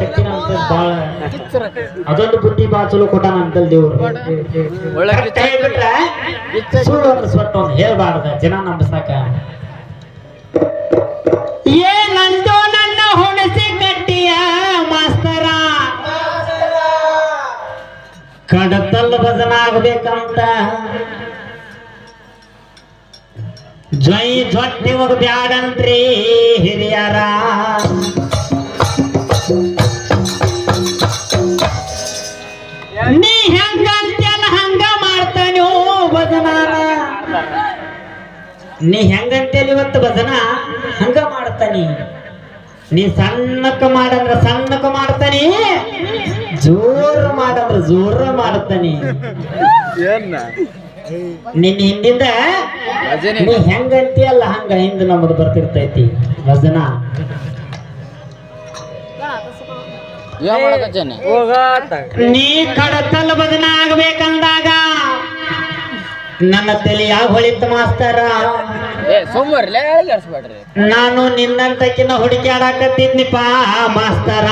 ಶಕ್ತಿ ಅಂತ ಬಾಳ ಅದೊಂದು ಬುದ್ಧಿ ಬಾಳ ಚಲೋ ಕೊಟ್ಟಾನ ಅಂತಲ್ ದೇವ್ರು. ಸುಳ್ಳು ಅಂದ್ರೆ ಸ್ವಟ್ಟ ಒಂದು ಹೇಳ್ಬಾರ್ದ ಜನ ನಂಬಿಸಾಕ. ಏನಂತೋ ನನ್ನ ಹುಣಸಿ ಕಟ್ಟಿಯ ಮಾಸ್ತರ. ಕಡತಲ್ ಭಜನ ಆಗ್ಬೇಕಂತ. ಜೈ ಜೊಟ್ಟಿ ಹೋಗ ಬ್ಯಾಡಂತ್ರಿ ಹಿರಿಯರ ನೀ ಹೆಂಗಂತೇಳಿ ಇವತ್ತು ಬದನ ಹಂಗ ಮಾಡ್ತಾನಿ ನೀ? ಸಣ್ಣಕ್ಕ ಮಾಡಂದ್ರ ಸಣ್ಣಕ್ಕ ಮಾಡ್ತಾನಿ ಜೋರ್ ಮಾಡಂದ್ರ ಜೋರ ಮಾಡ್ತಾನಿ ನಿನ್ನ ಹಿಂದಿಂದ ನೀ ಹೆಂಗಂತೀಯಲ್ಲ ಹಂಗ ಹಿಂದ ನಮ್ದು ಬರ್ತಿರ್ತೈತಿ ಭಜನ. ನೀ ಕಡತಲ್ ಭಜನ ಆಗ್ಬೇಕಂದಾಗ ನನ್ನ ತಲೆಯಾಗ ಹೊಳಿತ ಮಾಸ್ತರ? ನಾನು ನಿನ್ನಂತಕಿನ ಹುಡುಕ್ಯಾಡಕತ್ತಿದ್ನಿಪ್ಪ ಮಾಸ್ತರ.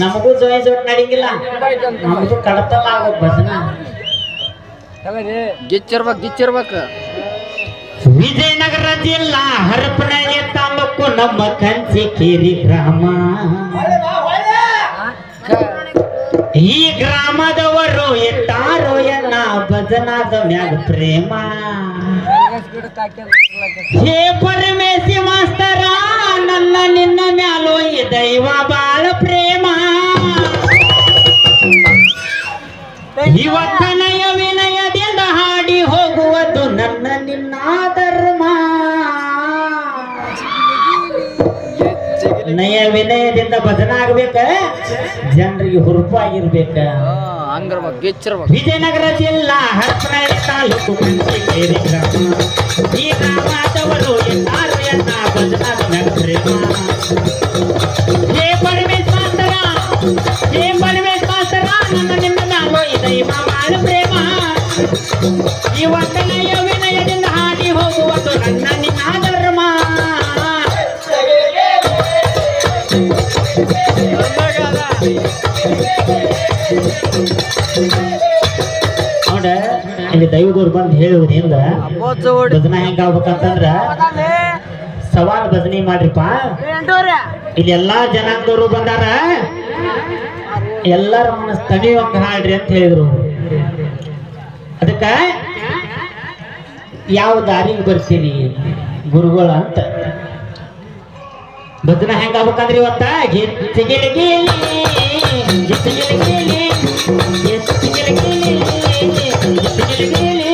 ನಮಗೂ ಜೋಯ್ ಜೋಟ್ ನಡಿಂಗಿಲ್ಲ. ನಮಗೂ ಕಡತಲ್ಲ ಆಗೋ ಭಜನ ಗಿಚ್ಚಿರ್ಬೇಕು ಗಿಚ್ಚಿರ್ಬೇಕು. ವಿಜಯನಗರ ಜಿಲ್ಲಾ ಹರಪನಹಳ್ಳಿ ತಾಲೂಕು ನಮ್ಮ ಕಂಚಿಕೇರಿ ಗ್ರಾಮ. ಈ ಗ್ರಾಮದವರು ಎತ್ತಾರೋ ಎನ್ನ ಭಜನಾದ ಮ್ಯಾಗ ಪ್ರೇಮ. ಹೇ ಪರಮೇಶಿ ಮಾಸ್ತರ, ನನ್ನ ನಿನ್ನ ಮ್ಯಾಲೋ ಈ ದೈವ ಬಾಳ ಪ್ರೇಮ. ಇವತ್ತ ನಯ ವಿನಯದಿಂದ ಭಜನ ಆಗ್ಬೇಕ ಜನರಿಗೆ ಹುರುಪಾಗಿರ್ಬೇಕ? ವಿಜಯನಗರ ಜಿಲ್ಲಾ ಹರಪನಹಳ್ಳಿ ತಾಲೂಕು ಕುಂಚಿಕೇರಿ ಗ್ರಾಮ. ಈ ಗ್ರಾಮದವರು ಎಲ್ಲಾರು ಎಲ್ಲ ಹೇ ಪರಮೇಶ್ ಮಾಸ್ತರ ಹೇ ಪರಮೇಶ್ ಮಾಸ್ತರ ನನ್ನ ನಿಮ್ಮ ನಾಮೋ ಈ ದೈವ ಪ್ರೇಮ. ಈ ನಯ ವಿನಯದಿಂದ ಹಾಡಿ ಹೋಗುವುದು ನನ್ನ ನಿನ್ನ ನೋಡ ಇಲ್ಲಿ ದೈವದವ್ರು ಬಂದು ಹೇಳುವುದ್ರಿಂದ ಭಜನ ಹೆಂಗ ಆಗ್ಬೇಕಂತಂದ್ರ ಸವಾಲ್ ಭಜನೆ ಮಾಡ್ರಿಪ್ಪ. ಇಲ್ಲಿ ಎಲ್ಲಾ ಜನಾಂಗದವರು ಬಂದಾರ. ಎಲ್ಲರ ಮನಸ್ ತಣಿವಂಗ ಹಾಡ್ರಿ ಅಂತ ಹೇಳಿದ್ರು. ಅದಕ್ಕ ಯಾವ ದಾರಿಗೆ ಬರ್ತೀರಿ ಗುರುಗಳ ಅಂತ. ಭಜನ ಹೆಂಗ ಆಗ್ಬೇಕಂದ್ರಿ ಇವತ್ತ ಗಿಚ್ಚಿಗಿಲಿ ಗೀಲಿ, ಗಿಚ್ಚಿಗಿಲಿ ಗೀಲಿ, ಗಿಚ್ಚಿಗಿಲಿ ಗೀಲಿ, ಗಿಚ್ಚಿಗಿಲಿ ಗೀಲಿ.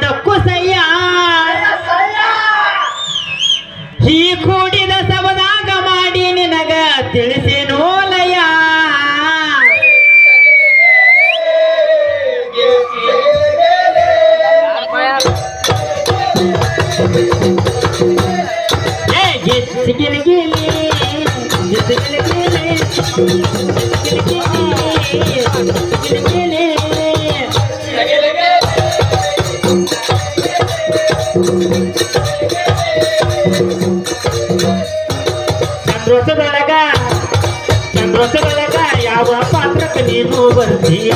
ನಿನಗ ತಿಳಿಸೇನೋ ಲಯ ಏ ಗಿಚ್ಚಿಗಿಲಿ ಗಿಲಿ, ಗಿಚ್ಚಿಗಿಲಿ ಗಿಲಿ, ಗಿಚ್ಚಿಗಿಲಿ ಗಿಲಿ, ಗಿಚ್ಚಿಗಿಲಿ ಗಿಲಿ. ಚಂದ್ರೋಸದೊಳಗ ಯಾವ ಪಾತ್ರಕ್ಕೆ ನೀನು ಬರ್ತೀಯ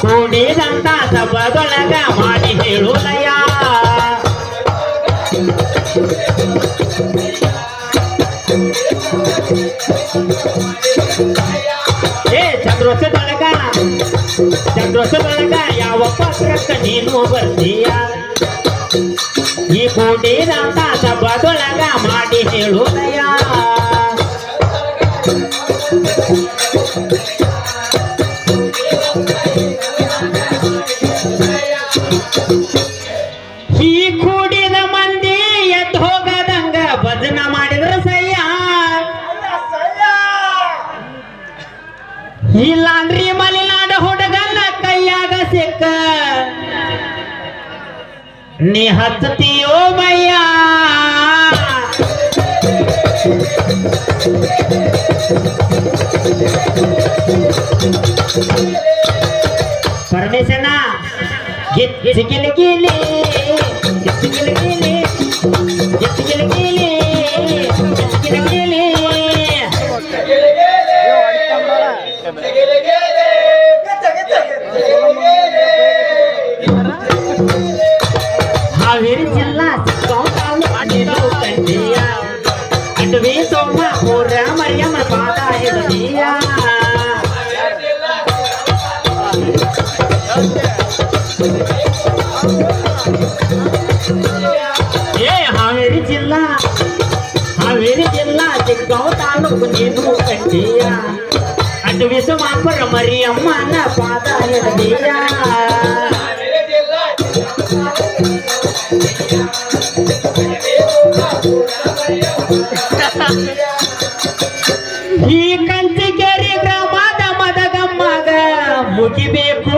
ಕೂಡಿದಂತ ಸಭದೊಳಗ ಮಾಡಿ ಹೇಳುಲಯ ಏ ಚಂದ್ರೋತ್ಸವದೊಳಗ ಚಂದ್ರೋತ್ಸವದೊಳಗ ಯಾವ ಪತ್ರಕ್ಕ ನೀನು ಬರ್ತೀಯ ಈ ಕೂಡಿದಂತ ಸಭದೊಳಗ ಮಾಡಿ ಹೇಳುದಯ ಇಲ್ಲಾಂದ್ರಿ ಮಲೆನಾಡ ಹುಡುಗನ ಕೈಯಾಗ ಸಿಕ್ಕ ನೀ ಹತ್ತತೀಯೋ ಮಯ್ಯ ಪರಮೇಶನ ಗಿಚ್ಚಿ ಗಿಲಿ ಗಿಲಿ ಗಿಲಿ ಗಿಲಿ ಗಿಲಿ ಏ ಹಾವೇರಿ ಜಿಲ್ಲಾ ಹಾವೇರಿ ಜಿಲ್ಲಾ ಚಿಕ್ಕೌ ತಾಲೂಕು ನೀನು ಕಂಡಿಯ ಅಡ್ವಿ ಸೋಮಾಪುರ ಮರಿಯಮ್ಮನ ಪಾದ ಹಿಡಿದೀಯ ಈ ಕಂಚಿಗೇರಿ ಗ್ರಾಮದ ಮದಗಮ್ಮಗ ಮುಗಿಬೇಕು